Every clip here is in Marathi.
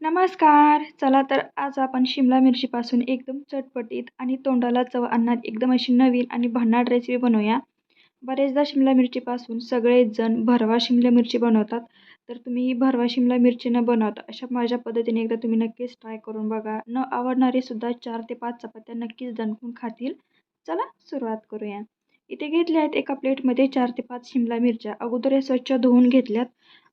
नमस्कार. चला तर आज आपण शिमला मिरचीपासून एकदम चटपटीत आणि तोंडाला चव आणणार एकदम अशी नवीन आणि भन्नाट रेसिपी बनवूया. बरेचदा शिमला मिरचीपासून सगळेच जण भरवा शिमला मिरची बनवतात. तर तुम्ही ही भरवा शिमला मिरची न बनवता अशा माझ्या पद्धतीने एकदा तुम्ही नक्कीच ट्राय करून बघा. न आवडणारे सुद्धा चार ते पाच चपात्या नक्कीच दणकून खातील. चला सुरुवात करूया. इथे घेतल्या आहेत एका प्लेटमध्ये चार ते पाच शिमला मिरच्या. अगोदर स्वच्छ धुवून घेतल्यात.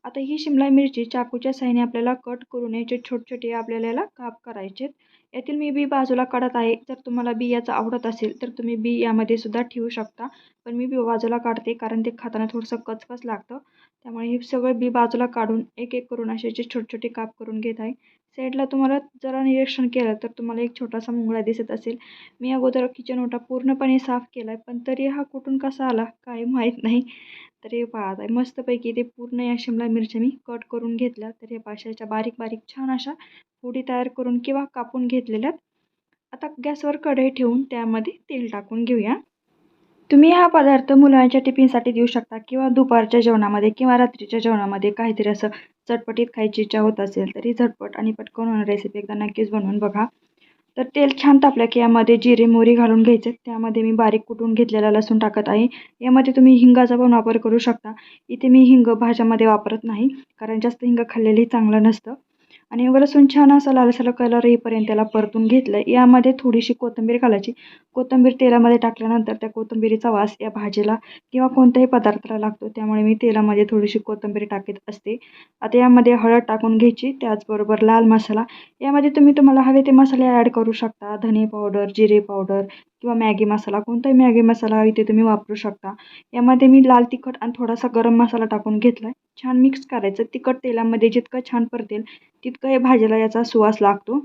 आता ही शिमला मिरची चाकूच्या साहाय्याने आपल्याला कट करून याचे छोटे छोटे आपल्याला याला काप करायचे यातील मी बी बाजूला काढत आहे. जर तुम्हाला बी याचा आवडत असेल तर तुम्ही बी यामध्ये सुद्धा ठेवू शकता. पण मी बी बाजूला काढते कारण ते खाताना थोडंसं कचकच लागतं. त्यामुळे हे सगळं बी बाजूला काढून एक एक करून असे छोटे छोटे काप करून घेत आहे. साईडला तुम्हाला जरा निरीक्षण केलं तर तुम्हाला एक छोटासा मुंगळा दिसत असेल. मी अगोदर किचन ओटा पूर्णपणे साफ केला आहे पण तरी हा कुठून कसा आला काही माहीत नाही. तर हे पाहत आहे मस्तपैकी ते पूर्ण या शिमला मिरच्या मी कट करून घेतल्या. तर हे पाशाच्या बारीक बारीक छान अशा फोडी तयार करून किंवा कापून घेतलेल्यात आता गॅसवर कढई ठेवून त्यामध्ये तेल टाकून घेऊया. तुम्ही हा पदार्थ मुलांच्या टिफिनसाठी देऊ शकता किंवा दुपारच्या जेवणामध्ये किंवा रात्रीच्या जेवणामध्ये काहीतरी असं चटपटीत खायची इच्छा होत असेल तरी झटपट आणि पटकन होणार रेसिपी एकदा नक्कीच बनवून बघा. तर तेल छान तापलं की यामध्ये जिरे मोरी घालून घ्यायचे. त्यामध्ये मी बारीक कुटून घेतलेला लसूण टाकत आहे. यामध्ये तुम्ही हिंगाचा पण वापर करू शकता. इथे मी हिंग भाज्यामध्ये वापरत नाही कारण जास्त हिंग खाल्लेली चांगलं नसतं. आणि लसूण छान असा लालसर कलर येईपर्यंत त्याला परतून घेतलं यामध्ये थोडीशी कोथिंबीर घालायची. कोथिंबीर तेलामध्ये टाकल्यानंतर त्या कोथिंबीरीचा वास या भाजीला किंवा कोणत्याही पदार्थाला लागतो. त्यामुळे मी तेलामध्ये थोडीशी कोथिंबीर टाकत असते. आता यामध्ये हळद टाकून घ्यायची. त्याचबरोबर लाल मसाला. यामध्ये तुम्ही तुम्हाला हवे ते मसाले ॲड करू शकता. धने पावडर जिरे पावडर किंवा मॅगी मसाला कोणताही मॅगी मसाला इथे तुम्ही वापरू शकता. यामध्ये मी लाल तिखट आणि थोडासा गरम मसाला टाकून घेतला आहे छान मिक्स करायचं. तिखट तेलामध्ये जितकं छान परतेल तितकं हे भाजीला याचा सुवास लागतो.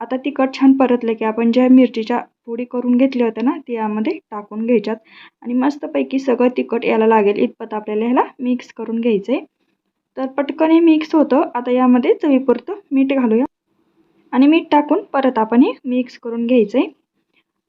आता तिखट छान परतलं की आपण ज्या मिरचीच्या पोडी करून घेतल्या होत्या ना ती यामध्ये टाकून घ्यायच्यात. आणि मस्तपैकी सगळं तिखट याला लागेल इतपत आपल्याला ह्याला मिक्स करून घ्यायचं आहे तर पटकन हे मिक्स होतं. आता यामध्ये चवीपुरतं मीठ घालूया. आणि मीठ टाकून परत आपण हे मिक्स करून घ्यायचं आहे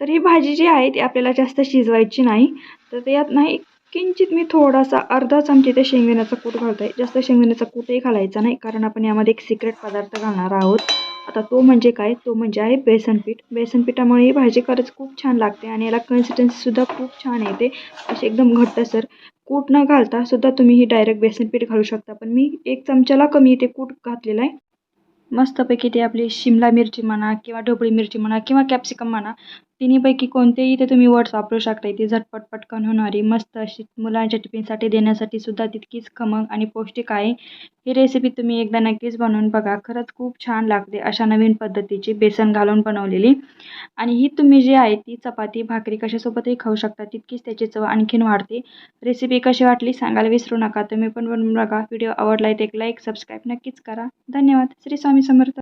तर ही भाजी जी आहे ती आपल्याला जास्त शिजवायची नाही. तर त्यात नाही किंचित मी थोडासा अर्धा चमचे ते शेंगदाण्याचा कूट घालतो आहे जास्त शेंगदाण्याचा कूटही घालायचा नाही कारण आपण यामध्ये एक सिक्रेट पदार्थ घालणार आहोत. आता तो म्हणजे काय? तो म्हणजे आहे बेसनपीठ बेसनपीठामुळे बेसन पिठामुळे ही भाजी खरंच खूप छान लागते आणि याला कन्सिस्टन्सीसुद्धा खूप छान येते. असे एकदम घट्टसर कूट न घालता सुद्धा तुम्ही ही डायरेक्ट बेसनपीठ घालू शकता. पण मी एक चमच्याला कमी इथे कूट घातलेला आहे. मस्तपैकी ते आपली शिमला मिरची म्हणा किंवा ढोबळी मिरची म्हणा किंवा कॅप्सिकम म्हणा तिन्हीपैकी कोणतेही इथे तुम्ही वर्ड्स वापरू शकता. इथे झटपट पटकन होणारी मस्त अशी मुलांच्या टिफिनसाठी देण्यासाठी सुद्धा तितकीच खमंग आणि पौष्टिक आहे. ही रेसिपी तुम्ही एकदा नक्कीच बनवून बघा. खरंच खूप छान लागते अशा नवीन पद्धतीची बेसन घालून बनवलेली. आणि ही तुम्ही जी आहे ती चपाती भाकरी कशासोबतही खाऊ शकता. तितकीच त्याची चव आणखीन वाढते. रेसिपी कशी वाटली सांगायला विसरू नका. तुम्ही पण बनवून बघा. व्हिडिओ आवडला आहे एक लाईक सबस्क्राईब नक्कीच करा. धन्यवाद. श्री स्वामी समर्थ.